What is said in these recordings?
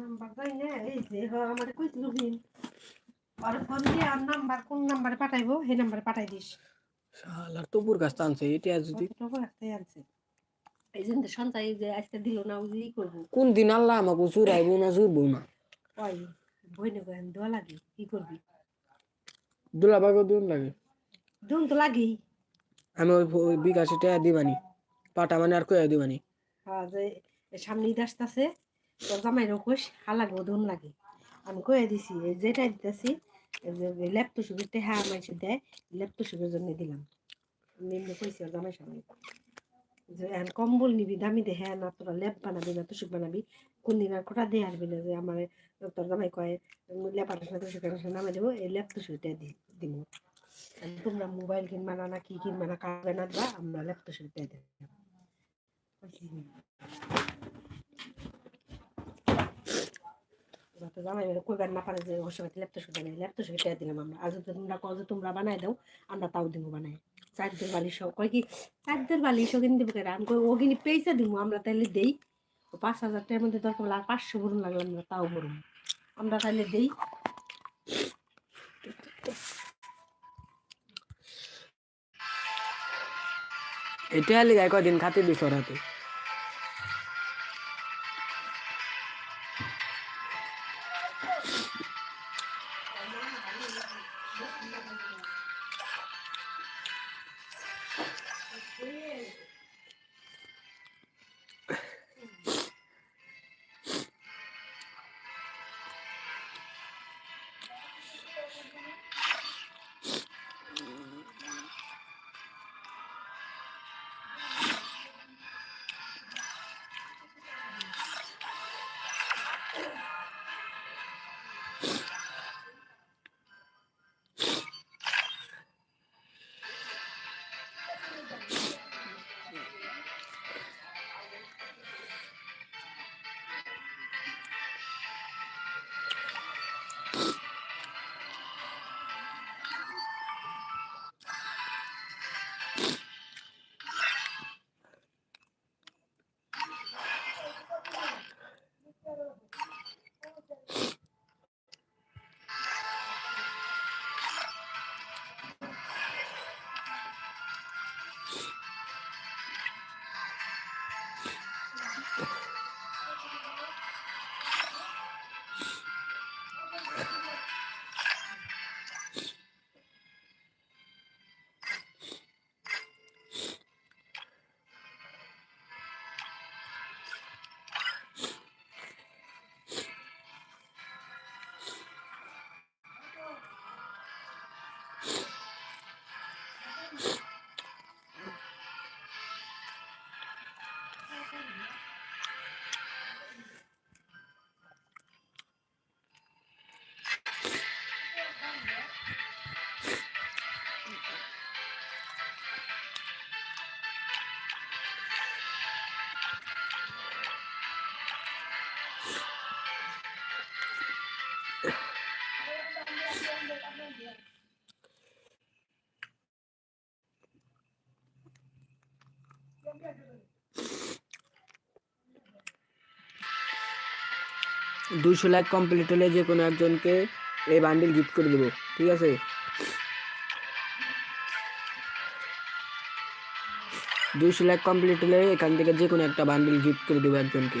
Number না এই যে আমার আর ফোন দিয়ে আর নাম্বার কোন নাম্বারে পাঠাইবো সেই নাম্বারে পাঠাই দিস। শালার তবুর কাছ টানছে এটা যদি আনছে। এই জন্য তো সঞ্চয় যে আজকে দিল না ওই যে করব। কোন দিন আল্লাহ আমাকে চুরাইবো না চুরবো না। ওই বই নেব এখন দেওয়া লাগে কি করবি? দুলা দিন লাগে। দুন তো লাগেই। আমি ওই ওই বিকাশে টাকা দিবানি পাটা মানে আর কয়ে দিবানি। হ্যাঁ যে সামনে ঈদ আসতেছে, তোর জামাই রকস হালাগো দুন লাগে। আমি কয়ে দিছি যেটা দিতেছি ল্যাপটপ সুখের টেহা মানুষ দেয় ল্যাপটপ সুখের জন্য দিলাম। এমনি কইছি জামাই সামনে যে এখন কম্বল নিবি, দামি দে হ্যাঁ না তোরা ল্যাপ বানাবি, না তুষুক বানাবি, কোন দিন আর কোটা দিয়ে আসবি না যে আমার, তোর জামাই কয় ল্যাপ আটাশ না তুষুক আটাশ নামে দেবো, এই ল্যাপ তুষুকটা দিব তোমরা মোবাইল কিনবা না না কি কিনবা না কাটবে না আমরা ল্যাপ তুষুকটা দেব যাতে জামাই বেরো কইবার না পারে যে ওর সঙ্গে ল্যাপটপ সুবিধা নেই ল্যাপটপ দিলাম আমরা আর যদি তোমরা কও যে তোমরা বানাই দাও আমরা তাও দিব বানাই চারদের বালিশ কয় কি চারদের বালিশ কিনে দেবো আমি কই ও কিনে পেয়েছে দিব আমরা তাহলে দেই পাঁচ হাজার টাকার মধ্যে দরকার আর পাঁচশো বরুন লাগলাম আমরা তাও বরুন আমরা তাহলে দেই এটা হলে গায়ে কদিন খাতে দিস ওর দুশো লাখ কমপ্লিট হলে যে কোনো একজনকে এই বান্ডিল গিফট করে দেবো, ঠিক আছে? দুশো লাখ কমপ্লিট হলে এখান থেকে যে কোনো একটা বান্ডিল গিফট করে দেবো একজনকে।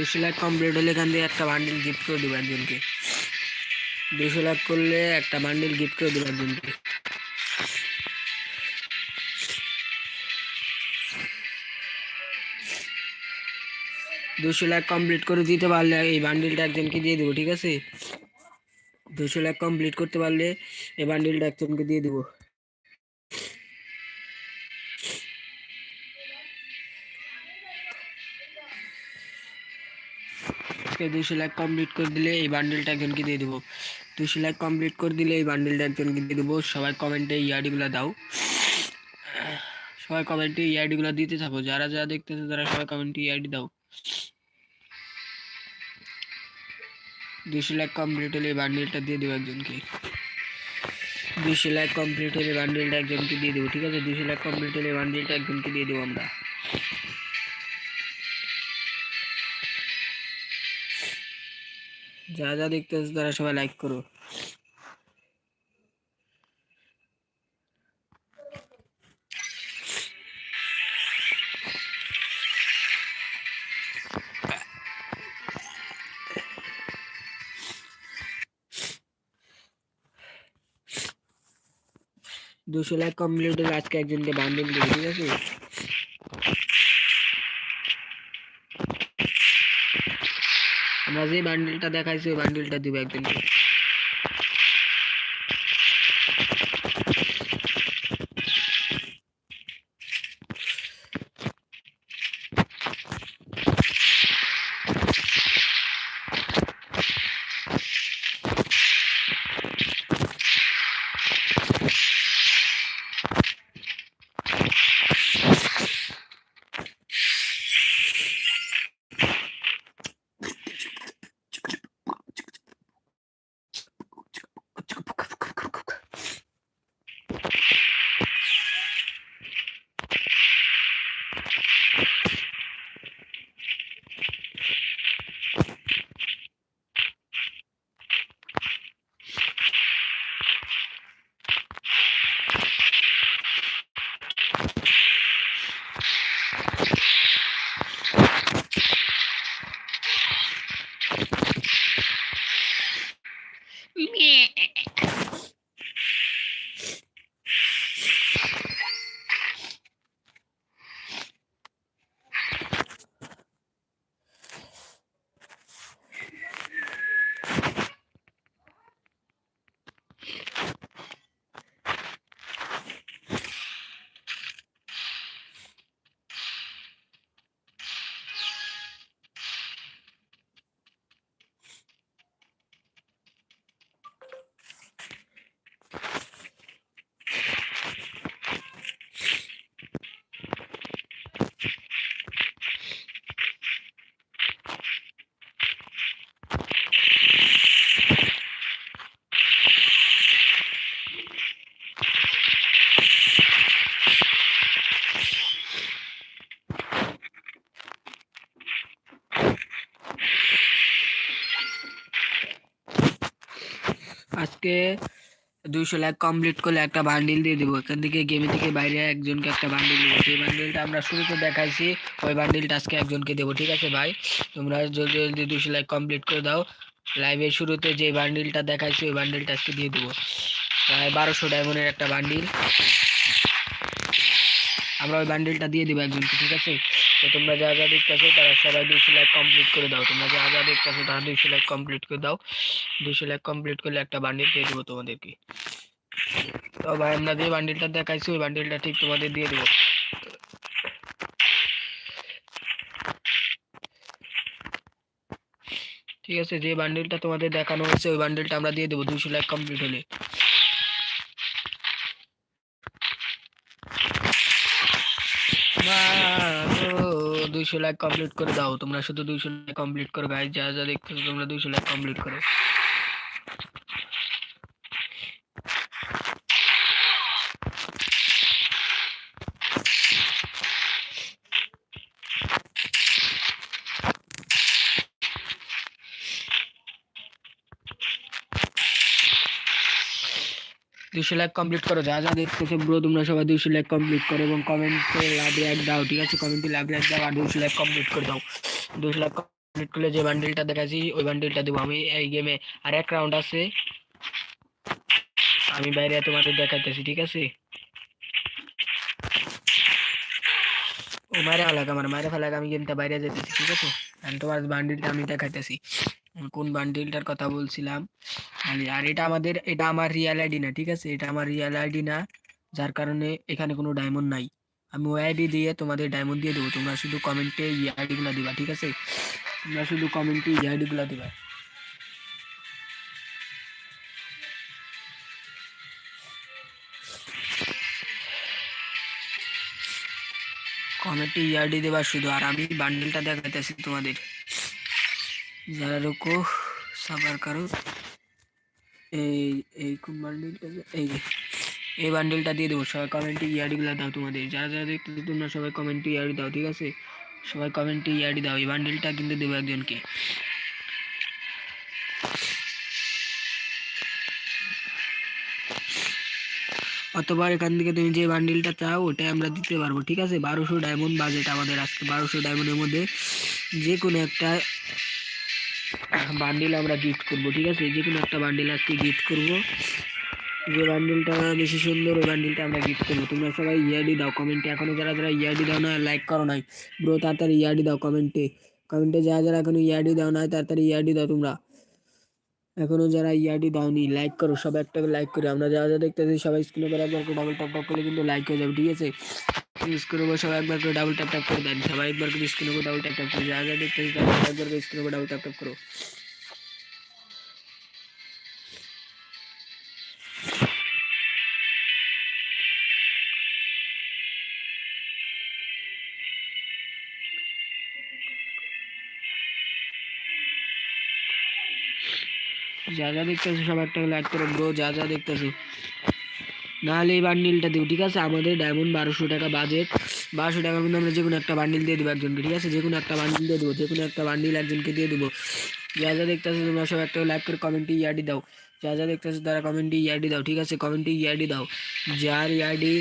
দুশো লাখ কমপ্লিট হলে এখান থেকে একটা বান্ডিল গিফট করে দেবো একজনকে। দুশো লাখ করলে একটা বান্ডিল গিফট করে দেবো একজনকে। দুশো লাখ কমপ্লিট করে দিতে পারলে এই বান্ডিলটা একজনকে দিয়ে দেবো, ঠিক আছে? দুশো লাখ কমপ্লিট করতে পারলে এই বান্ডিলটা একজনকে দিয়ে দেবো। আজকে দুশো লাখ কমপ্লিট করে দিলে এই বান্ডেলটা একজনকে দিয়ে দেবো। দুশো লাখ কমপ্লিট করে দিলে এই বান্ডেলটা একজনকে দিয়ে দেবো। সবাই কমেন্টে ইয়াডিগুলো দাও। সবাই কমেন্টে ইয়াডিগুলো দিতে থাকো। যারা যারা দেখতেছো তারা সবাই কমেন্টে ইয়াডি দাও। দুশো লাখ কমপ্লিট হলে বান্ডেলটা দিয়ে দেবো একজনকে। দুশো লাখ কমপ্লিট হলে বান্ডেলটা একজনকে দিয়ে দেবো, ঠিক আছে? দুশো লাখ কমপ্লিট হলে বান্ডেলটা একজনকে দিয়ে দেবো আমরা। যা যা দেখতেছো তারা সবাই লাইক করো। দুশো লাখ কমপ্লিট হলে আজকে একজনকে বান্ডিল দেবো ঠিক আছে? আমরা যে বান্ডিলটা দেখাইছি ওই বান্ডিলটা দিব একজনকে আজকে দুইশো লাখ কমপ্লিট করলে একটা বান্ডিল দিয়ে দেবো। এখান থেকে গেমে থেকে বাইরে একজনকে একটা বান্ডিল দেবো। সেই বান্ডিলটা আমরা শুরুতে দেখাইছি, ওই বান্ডিলটা আজকে একজনকে দেবো, ঠিক আছে ভাই? তোমরা জলদি জলদি দুশো লাখ কমপ্লিট করে দাও। লাইভের শুরুতে যে বান্ডিলটা দেখাইছি, ওই বান্ডিলটা আজকে দিয়ে দেবো। প্রায় বারোশো ডায়মন্ডের একটা বান্ডিল আমরা ওই বান্ডিলটা দিয়ে দেবো একজনকে, ঠিক আছে? তো তোমরা যা যা দেখতেছো, তারা সবাই দুইশো লাইক কমপ্লিট করে দাও। তোমরা যা যা দেখতেছো, তারা দুইশো লাইক কমপ্লিট করে দাও। দুইশো লাইক কমপ্লিট করলে একটা বান্ডিল দিয়ে দেবো তোমাদেরকে। তো ভাই, আমরা যে বান্ডিলটা দেখাইছি, ওই বান্ডিলটা ঠিক তোমাদের দিয়ে দেবো। ঠিক আছে, যে বান্ডিলটা তোমাদের দেখানো হচ্ছে ওই বান্ডিলটা আমরা দিয়ে দেবো দুইশো লাইক কমপ্লিট হলে। দুইশো লাইক কমপ্লিট করে দাও। তোমরা শুধু দুইশো লাইক কমপ্লিট করো গাইজ যা যা দেখতেছো তোমরা দুইশো লাইক কমপ্লিট করো। দুশো লাইক কমপ্লিট করো, যা যা দেখতেছো ব্রো তোমরা সবাই দুশো লাইক কমপ্লিট করো এবং কমেন্টে লাভ রিয়াক দাও, ঠিক আছে? কমেন্টে লাভ রিয়াক দাও আর দুশো লাইক কমপ্লিট করে দাও। দুশো লাইক কমপ্লিট করলে যে বান্ডিলটা দেখাচ্ছি, ওই বান্ডিলটা দেবো আমি এই গেমে আর এক রাউন্ড আছে, আমি বাইরে তোমাদের দেখাইতেছি, ঠিক আছে? ও মারে ফেলাক আমার, মারে ফেলাক আমি গেমটা বাইরে যেতেছি ঠিক আছে? তোমার বান্ডিলটা আমি দেখাইতেছি। কোন বান্ডিলটার কথা বলছিলাম? আর- আর এটা আমাদের, এটা আমার রিয়েল আইডি না, ঠিক আছে? এটা আমার রিয়েল আইডি না, যার কারণে এখানে কোনো ডায়মন্ড নাই। আমি ওই আইডি দিয়ে তোমাদের ডায়মন্ড দিয়ে দেবো। তোমরা শুধু কমেন্টে ই আইডি গুলা দিবা, ঠিক আছে? তোমরা শুধু কমেন্টে ই আইডি গুলা দিবা। কমেন্টে ই আইডি দেবা শুধু, আর আমি বান্ডেলটা দেখাইতেছি তোমাদের। যারা রুকো সাবার করো, এই এই বান্ডিলটা এই এই বান্ডিলটা দিয়ে দেবো। সবাই কমেন্টে ইয়ার্ডগুলো দাও তোমাদের। যারা যারা দেখতে তোমরা সবাই কমেন্টে ইয়ার্ড দাও, ঠিক আছে? সবাই কমেন্টে ইয়ার্ড দাও। এই বান্ডিলটা কিন্তু দেবো একজনকে। অতবার এখান থেকে তুমি যে বান্ডিলটা চাও, ওটাই আমরা দিতে পারব, ঠিক আছে? বারোশো ডায়মন্ড বাজেট আমাদের আজকে। বারোশো ডায়মন্ডের মধ্যে যে কোনো একটা বান্ডিল আমরা গিফট করব, ঠিক আছে? যে কোনো একটা বান্ডিল আজকে গিফট করব। যে বান্ডিলটা বেশি সুন্দর, ওই বান্ডিলটা আমরা গিফট করব। তোমরা সবাই ইয়াডি দাও কমেন্টে এখনও যারা যারা ইয়াডি দাও না লাইক করো নাই ব্রো তাড়াতাড়ি ইয়াডি দাও কমেন্টে কমেন্টে যারা যারা এখনও ইয়াডি দাও না তাড়াতাড়ি ইয়াডি দাও তোমরা। এখনও যারা ইয়াডি দাওনি লাইক করো সবাই একটা লাইক করো। আমরা যারা যারা দেখতেছি, সবাই স্ক্রিনে করে ডাবল টপ ট্যাপ করলে কিন্তু লাইক হয়ে যাবে, ঠিক আছে? স্ক্রিনে করে সবাই একবার করে ডাবল ট্যাপ ট্যাপ করে দেন সবাই একবার করে স্ক্রিনে করে ডাবল ট্যাপ ট্যাপ করে যারা যারা দেখতেছি তারা সবাই একবার করে স্ক্রিনে করে ডাবল ট্যাপ ট্যাপ করো যা যা দেখতেছো সব একটা লাইক করো ব্রো যা যা দেখতেছো নাহলে এই বান্ডিলটা দেবো, ঠিক আছে? আমাদের ডায়মন্ড বারোশো টাকা বাজেট বারোশো টাকার মধ্যে আমরা যে কোনো একটা বান্ডিল দিয়ে দেবো একজনকে, ঠিক আছে? যে কোনো একটা বান্ডিল দিয়ে দেবো যে কোনো একটা বান্ডিল একজনকে দিয়ে দেবো। যা যা দেখতেছো তোমরা সব একটা লাইক করে কমেন্টে ইয়াডি দাও। যা যা দেখতেছো তারা কমেন্টে ইয়াডি দাও, ঠিক আছে? কমেন্টে ইয়াডি দাও। যার ইয়াডি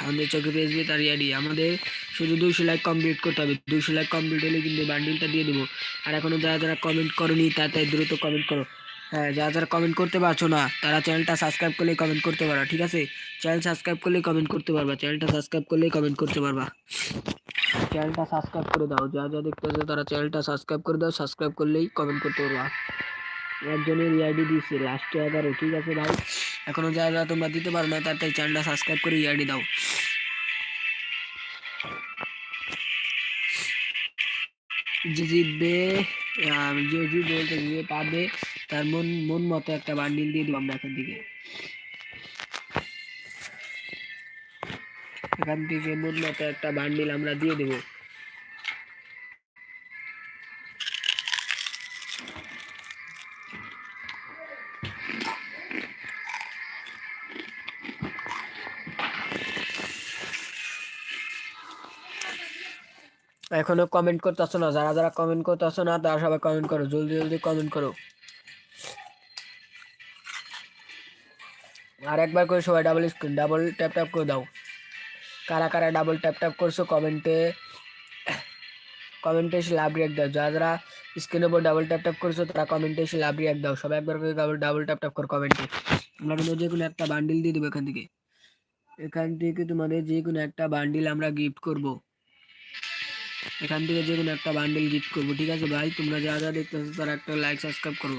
আমাদের চোখে পেয়েছে তার ইয়াডি আমাদের শুধু দুইশো লাইক কমপ্লিট করতে হবে। দুইশো লাইক কমপ্লিট হলে কিন্তু বান্ডিলটা দিয়ে দেবো। আর এখনও যারা যারা কমেন্ট করনি, তাড়াতাড়ি দ্রুত কমেন্ট করো। হ্যাঁ যারা যারা কমেন্ট করতে পারছ না তারা চ্যানেলটা সাবস্ক্রাইব করলেই কমেন্ট করতে পারো ঠিক আছে? চ্যানেল সাবস্ক্রাইব করলেই কমেন্ট করতে পারবা চ্যানেলটা সাবস্ক্রাইব করলেই কমেন্ট করতে পারবা। চ্যানেলটা সাবস্ক্রাইব করে দাও যা যা দেখতেছো তারা চ্যানেলটা সাবস্ক্রাইব করে দাও সাবস্ক্রাইব করলেই কমেন্ট করতে পারবা। একজনের ইয়াডি দিচ্ছে লাস্টে এগারো ঠিক আছে ভাই? এখনও যা যা তোমরা দিতে পারো না তাড়াতাড়ি চ্যানেলটা সাবস্ক্রাইব করে ইয়াডি দাও। যে জিতবে আহ, যে জিতবে বলতে যে পাবে তার মন মন মতো একটা বান্ডিল দিয়ে দেবো আমরা এখান থেকে। এখান থেকে মন মতো একটা বান্ডিল আমরা দিয়ে দেবো। এখনও কমেন্ট করতেছো না, যারা যারা কমেন্ট করতেছো না, তারা সবাই কমেন্ট করো, জলদি জলদি কমেন্ট করো। আর একবার করে সবাই double screen double tap tap করে দাও। কারা কারা ডাবল ট্যাপ ট্যাপ করছ কমেন্টে কমেন্টে এসে লাভ রিয়াক্ট দাও। যারা যারা স্ক্রিনের উপর ডাবল ট্যাপ ট্যাপ করছ, তারা কমেন্টে এসে লাভ রিয়াক্ট দাও। সবাই একবার করে ডাবল ডাবল ট্যাপ ট্যাপ করো কমেন্টে আমরা কিন্তু যে কোনো একটা বান্ডিল দিয়ে দেবো এখান থেকে। এখান থেকে তোমাদের যে কোনো একটা বান্ডিল আমরা গিফট করব। এখান থেকে যে কোনো একটা বান্ডিল গিফট করব। ঠিক আছে ভাই? তোমরা যা যা দেখতেছো তারা একটা লাইক সাবস্ক্রাইব করো।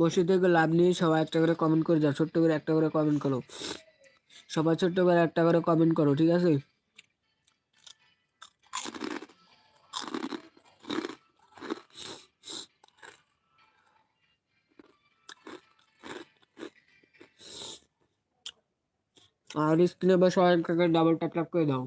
বসে থেকে লাভ নেই, সবাই একটা করে কমেন্ট করে যাও, ছোট্ট করে একটা করে কমেন্ট করো। সবাই ছোট্ট করে একটা করে কমেন্ট করো, ঠিক আছে? আর স্ক্রিনে বা সবাই ডাবল ট্যাপ ট্যাপ করে দাও।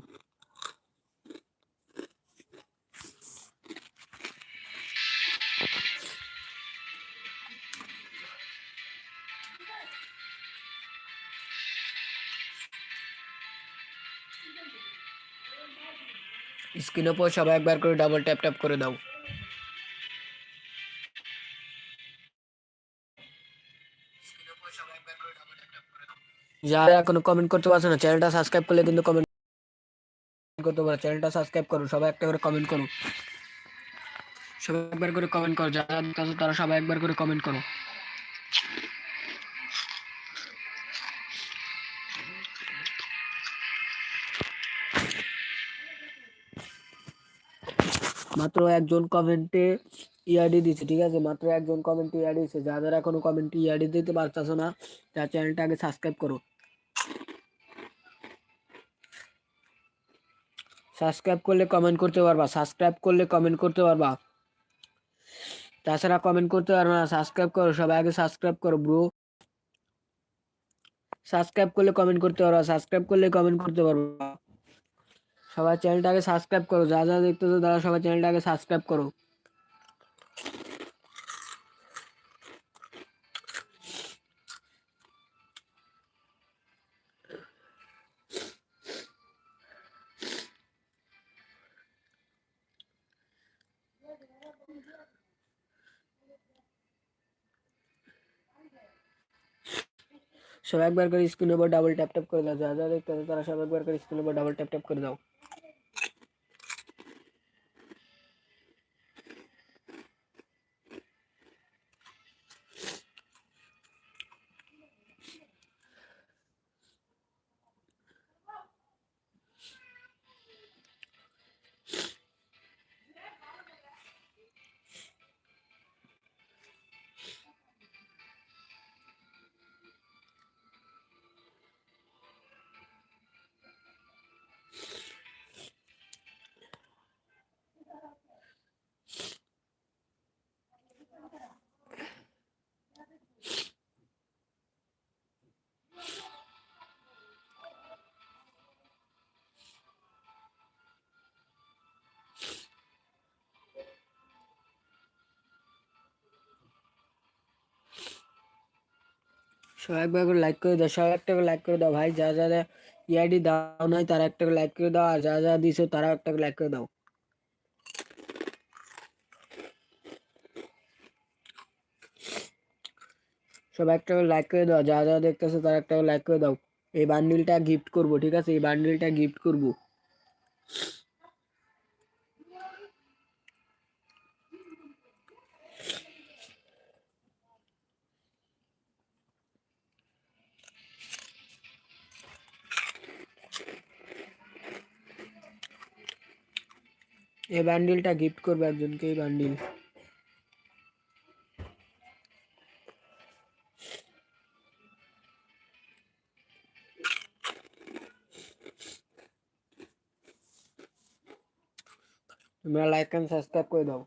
উপর সবাই একবার করে ডাবল ট্যাপ ট্যাপ করে দাও। যারা এখনও কমেন্ট করতে পারছ না চ্যানেলটা সাবস্ক্রাইব করলে কিন্তু কমেন্ট করতে পারো। চ্যানেলটা সাবস্ক্রাইব করো, সবাই একটা করে কমেন্ট করো। সবাই একবার করে কমেন্ট করো, যারা তারা সবাই একবার করে কমেন্ট করো। মাত্র একজন কমেন্টে ইয়াডি দিছে, ঠিক আছে? মাত্র একজন কমেন্টে ইয়াডি দিছে। যাদের এখনও কমেন্টে ইয়াডি দিতে পারতাছো না, তার চ্যানেলটা আগে সাবস্ক্রাইব করো। সাবস্ক্রাইব করলে কমেন্ট করতে পারবা সাবস্ক্রাইব করলে কমেন্ট করতে পারবা। তাছাড়া কমেন্ট করতে পারবে না সাবস্ক্রাইব করো, সবাই আগে সাবস্ক্রাইব করো ব্রো সাবস্ক্রাইব করলে কমেন্ট করতে পারবা সাবস্ক্রাইব করলে কমেন্ট করতে পারবা। সবাই চ্যানেলটাকে সাবস্ক্রাইব করো, যা যা দেখতেছো তারা সবাই চ্যানেলটাকে সাবস্ক্রাইব করো। সবাই একবার করে স্ক্রিনের উপর ডাবল ট্যাপ ট্যাপ করে দাও, যা যা দেখতেছো তারা সবাই একবার করে স্ক্রিনের উপর ডাবল ট্যাপ ট্যাপ করে দাও। একবার লাইক করে দাও সবাই একটা করে লাইক করে দাও ভাই, যা যারা ইআইডি দাও নাই তারা একটা করে লাইক করে দাও, আর যা যা দিছো তারা একটা করে লাইক করে দাও। সবাই একটা করে লাইক করে দাও, যা যা দেখতেছো তারা একটা করে লাইক করে দাও। এই বান্ডিলটা গিফট করব, ঠিক আছে? এই বান্ডিলটা গিফট করব। এই বান্ডিলটা গিফট করব একজনকে এই বান্ডিল তোমরা লাইক এন্ড সাবস্ক্রাইব করে দাও।